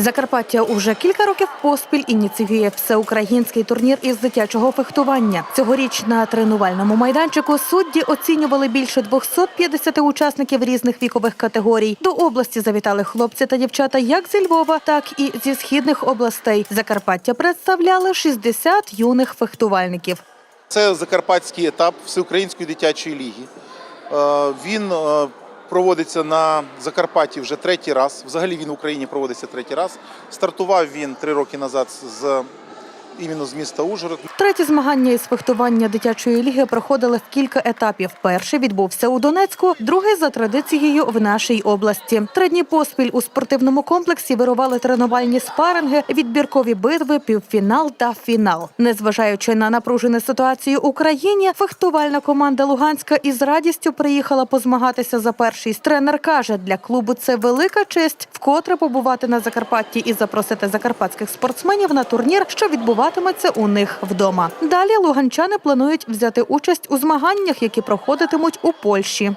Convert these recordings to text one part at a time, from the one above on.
Закарпаття уже кілька років поспіль ініціює всеукраїнський турнір із дитячого фехтування. Цьогоріч на тренувальному майданчику судді оцінювали більше 250 учасників різних вікових категорій. До області завітали хлопці та дівчата як зі Львова, так і зі східних областей. Закарпаття представляли 60 юних фехтувальників. Це закарпатський етап всеукраїнської дитячої ліги. Е, Він е, проводиться на Закарпатті вже третій раз. Взагалі він в Україні проводиться третій раз. Стартував він три роки назад з іменно з міста Ужгород. Треті змагання із фехтування дитячої ліги проходили в кілька етапів. Перший відбувся у Донецьку, другий за традицією в нашій області. Три дні поспіль у спортивному комплексі вирували тренувальні спаринги, відбіркові битви, півфінал та фінал. Незважаючи на напружену ситуацію в Україні, фехтувальна команда Луганська із радістю приїхала позмагатися за першість. Тренер каже, для клубу це велика честь вкотре побувати на Закарпатті і запросити закарпатських спортсменів на турнір, що відбуватиметься у них вдома. Далі луганчани планують взяти участь у змаганнях, які проходитимуть у Польщі.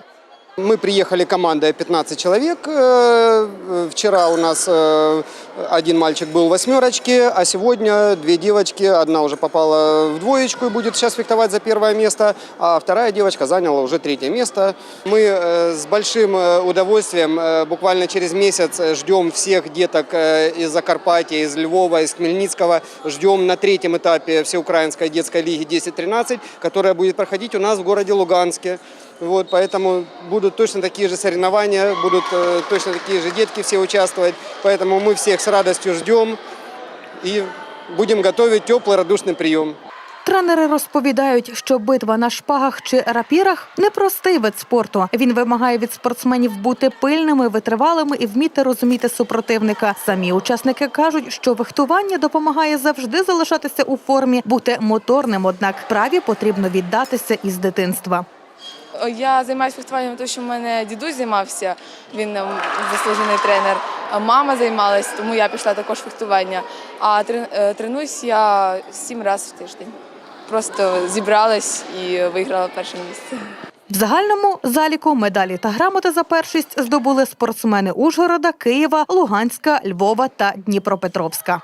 Мы приехали командой 15 человек. Э, Вчера у нас э, один мальчик был в восьмерочке, а сегодня две девочки. Одна уже попала в двоечку и будет сейчас фехтовать за первое место, а вторая девочка заняла уже третье место. Мы э, с большим э, удовольствием э, буквально через месяц э, ждем всех деток э, из Закарпатья, из Львова, из Хмельницкого. Ждем на третьем этапе Всеукраинской детской лиги 10-13, которая будет проходить у нас в городе Луганске. Вот, поэтому будут точно такие же соревнования, будут э, точно такие же детки все участвовать. Поэтому мы всех с радостью ждем и будем готовить теплый радушный прием. Тренери розповідають, що битва на шпагах чи рапірах непростий вид спорту. Він вимагає від спортсменів бути пильними, витривалими і вміти розуміти супротивника. Самі учасники кажуть, що вихтування допомагає завжди залишатися у формі, бути моторним. Однак праві потрібно віддатися із дитинства. Я займаюся фехтуванням, тому що в мене дідусь займався, він ем, заслужений тренер. Мама займалась, тому я пішла також фехтування. А е, тренуюсь я сім разів в тиждень. Просто зібралась і виграла перше місце. В загальному заліку медалі та грамоти за першість здобули спортсмени Ужгорода, Києва, Луганська, Львова та Дніпропетровська.